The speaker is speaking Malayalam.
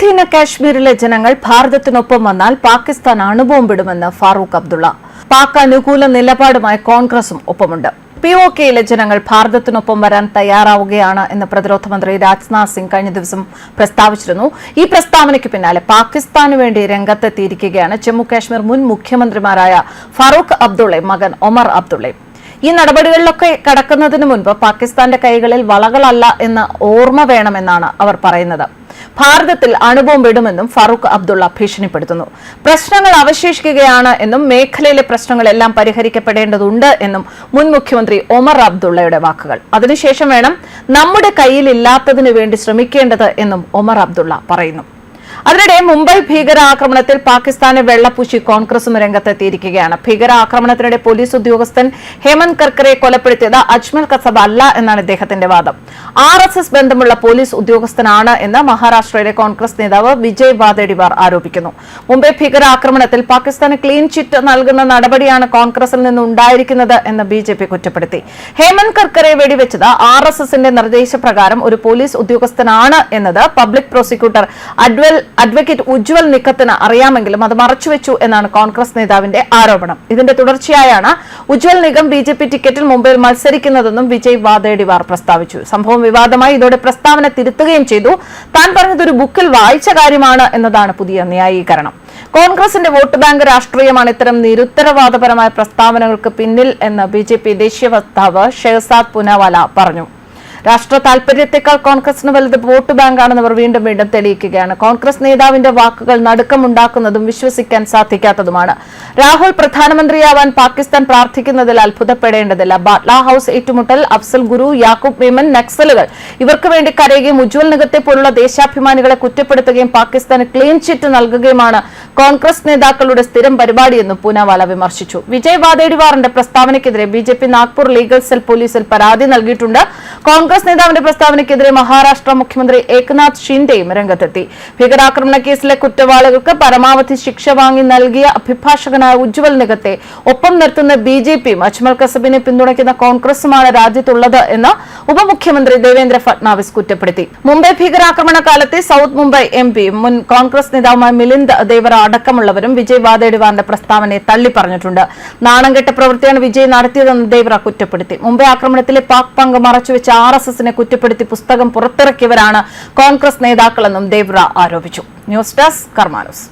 പാകധീന കാശ്മീരിലെ ജനങ്ങൾ ഭാരതത്തിനൊപ്പം വന്നാൽ പാകിസ്ഥാൻ അണുബോംബിടുമെന്ന് ഫാറൂഖ് അബ്ദുള്ള. പാക് അനുകൂല നിലപാടുമായി കോൺഗ്രസും ഒപ്പമുണ്ട്. പി ഒ കെയിലെ ജനങ്ങൾ ഭാരതത്തിനൊപ്പം വരാൻ തയ്യാറാവുകയാണ് എന്ന് പ്രതിരോധ മന്ത്രി രാജ്നാഥ് സിംഗ് കഴിഞ്ഞ ദിവസം പ്രസ്താവിച്ചിരുന്നു. ഈ പ്രസ്താവനയ്ക്ക് പിന്നാലെ പാകിസ്ഥാനു വേണ്ടി രംഗത്തെത്തിയിരിക്കുകയാണ് ജമ്മു കാശ്മീർ മുൻ മുഖ്യമന്ത്രിമാരായ ഫാറൂഖ് അബ്ദുള്ളയും മകൻ ഒമർ അബ്ദുള്ളയും. ഈ നടപടികളിലൊക്കെ കടക്കുന്നതിന് മുൻപ് പാകിസ്ഥാന്റെ കൈകളിൽ വളകളല്ല എന്ന് ഓർമ്മ വേണമെന്നാണ് അവർ പറയുന്നത്. ഭാരതത്തിൽ അണുബോംബ് ഇടുമെന്നും ഫറൂഖ് അബ്ദുള്ള ഭീഷണിപ്പെടുത്തുന്നു. പ്രശ്നങ്ങൾ അവശേഷിക്കുകയാണ് എന്നും മേഖലയിലെ പ്രശ്നങ്ങളെല്ലാം പരിഹരിക്കപ്പെടേണ്ടതുണ്ട് എന്നും മുൻ മുഖ്യമന്ത്രി ഒമർ അബ്ദുള്ളയുടെ വാക്കുകൾ. അതിനുശേഷം വേണം നമ്മുടെ കയ്യിലില്ലാത്തതിനു വേണ്ടി ശ്രമിക്കേണ്ടത് എന്നും ഒമർ അബ്ദുള്ള പറയുന്നു. അതിനിടെ മുംബൈ ഭീകരാക്രമണത്തിൽ പാകിസ്ഥാനെ വെള്ളപൂശി കോൺഗ്രസും രംഗത്തെത്തിയിരിക്കുകയാണ്. ഭീകരാക്രമണത്തിനിടെ പോലീസ് ഉദ്യോഗസ്ഥൻ ഹേമന്ത് കർക്കറെ കൊലപ്പെടുത്തിയത് അജ്മൽ കസബ് അല്ല എന്നാണ് ഇദ്ദേഹത്തിന്റെ വാദം. ആർ എസ് എസ് ബന്ധമുള്ള പോലീസ് ഉദ്യോഗസ്ഥനാണ് എന്ന് മഹാരാഷ്ട്രയിലെ കോൺഗ്രസ് നേതാവ് വിജയ് വാദേഡിവാർ ആരോപിക്കുന്നു. മുംബൈ ഭീകരാക്രമണത്തിൽ പാകിസ്ഥാന് ക്ലീൻ ചിറ്റ് നൽകുന്ന നടപടിയാണ് കോൺഗ്രസിൽ നിന്ന് ഉണ്ടായിരിക്കുന്നത് എന്ന് ബി ജെ പി കുറ്റപ്പെടുത്തി. ഹേമന്ത് കർക്കറെ വെടിവെച്ചത് ആർ എസ് എസിന്റെ നിർദ്ദേശപ്രകാരം ഒരു പോലീസ് ഉദ്യോഗസ്ഥനാണ് എന്നത് പബ്ലിക് പ്രോസിക്യൂട്ടർ അഡ്വൽ അഡ്വക്കേറ്റ് ഉജ്വൽ നിക്കത്തിന് അറിയാമെങ്കിലും അത് മറച്ചുവെച്ചു എന്നാണ് കോൺഗ്രസ് നേതാവിന്റെ ആരോപണം. ഇതിന്റെ തുടർച്ചയായാണ് Ujjwal Nikam B J P ടിക്കറ്റിൽ മുംബൈയിൽ മത്സരിക്കുന്നതെന്നും വിജയ് വാദേഡിവാർ പ്രസ്താവിച്ചു. സംഭവം വിവാദമായി ഇതോടെ പ്രസ്താവന തിരുത്തുകയും ചെയ്തു. താൻ പറഞ്ഞത് ഒരു ബുക്കിൽ വായിച്ച കാര്യമാണ് എന്നതാണ് പുതിയ ന്യായീകരണം. കോൺഗ്രസിന്റെ വോട്ട് ബാങ്ക് രാഷ്ട്രീയമാണ് ഇത്തരം നിരുത്തരവാദപരമായ പ്രസ്താവനകൾക്ക് പിന്നിൽ എന്ന് ബി ദേശീയ വക്താവ് ഷെഹസാദ് പുനാവാല പറഞ്ഞു. രാഷ്ട്ര താൽപര്യത്തെക്കാൾ കോൺഗ്രസിന് വലുത് വോട്ട് ബാങ്കാണെന്ന് അവർ വീണ്ടും വീണ്ടും തെളിയിക്കുകയാണ്. കോൺഗ്രസ് നേതാവിന്റെ വാക്കുകൾ നടുക്കമുണ്ടാക്കുന്നതും വിശ്വസിക്കാൻ സാധിക്കാത്തതുമാണ്. രാഹുൽ പ്രധാനമന്ത്രിയാവാൻ പാകിസ്ഥാൻ പ്രാർത്ഥിക്കുന്നതിൽ അത്ഭുതപ്പെടേണ്ടതില്ല. ബാട്ല ഹൌസ് ഏറ്റുമുട്ടൽ അഫ്സൽ ഗുരു യാക്കൂബ് മേമൻ നക്സലുകൾ. ഇവർക്ക് വേണ്ടി കരയുകയും ഉജ്വൽ നിഗത്തെ പോലുള്ള ദേശാഭിമാനികളെ കുറ്റപ്പെടുത്തുകയും പാകിസ്ഥാന് ക്ലീൻ ചിറ്റ് നൽകുകയുമാണ് കോൺഗ്രസ് നേതാക്കളുടെ സ്ഥിരം പരിപാടിയെന്നും പൂനാവാല വിമർശിച്ചു. വിജയ് വാദേഡിവാറിന്റെ പ്രസ്താവനയ്ക്കെതിരെ B J P Nagpur legal cell പോലീസിൽ പരാതി നൽകിയിട്ടുണ്ട്. കോൺഗ്രസ് നേതാവിന്റെ പ്രസ്താവനയ്ക്കെതിരെ മഹാരാഷ്ട്ര മുഖ്യമന്ത്രി ഏക്നാഥ് ഷിൻഡെയും രംഗത്തെത്തി. ഭീകരാക്രമണ കേസിലെ കുറ്റവാളികൾക്ക് പരമാവധി ശിക്ഷ വാങ്ങി നൽകിയ അഭിഭാഷകനായ ഉജ്ജ്വൽ നിഗത്തെ ഒപ്പം നിർത്തുന്ന ബി ജെ പിയും അജ്മൽ കസബിനെ പിന്തുണയ്ക്കുന്ന കോൺഗ്രസുമാണ് രാജ്യത്തുള്ളത് എന്ന് ഉപമുഖ്യമന്ത്രി ദേവേന്ദ്ര ഫട്നാവിസ് കുറ്റപ്പെടുത്തി. മുംബൈ ഭീകരാക്രമണ കാലത്തെ സൌത്ത് മുംബൈ എം മുൻ കോൺഗ്രസ് നേതാവുമായ മിലിന്ദ് ദേവറ അടക്കമുള്ളവരും വിജയ് വാദേഡിവാറിന്റെ പ്രസ്താവനയെ തള്ളിപ്പറഞ്ഞിട്ടുണ്ട്. നാണംകെട്ട പ്രവൃത്തിയാണ് വിജയ് നടത്തിയതെന്ന് ദേവറ കുറ്റപ്പെടുത്തി. മുംബൈ ആക്രമണത്തിലെ പാക് പങ്ക് മറച്ചുവെച്ച ആർ എസ് എസിനെ കുറ്റപ്പെടുത്തി പുസ്തകം പുറത്തിറക്കിയവരാണ് കോൺഗ്രസ് നേതാക്കളെന്നും ദേവറ ആരോപിച്ചു. News desk കർമാനൂസ്.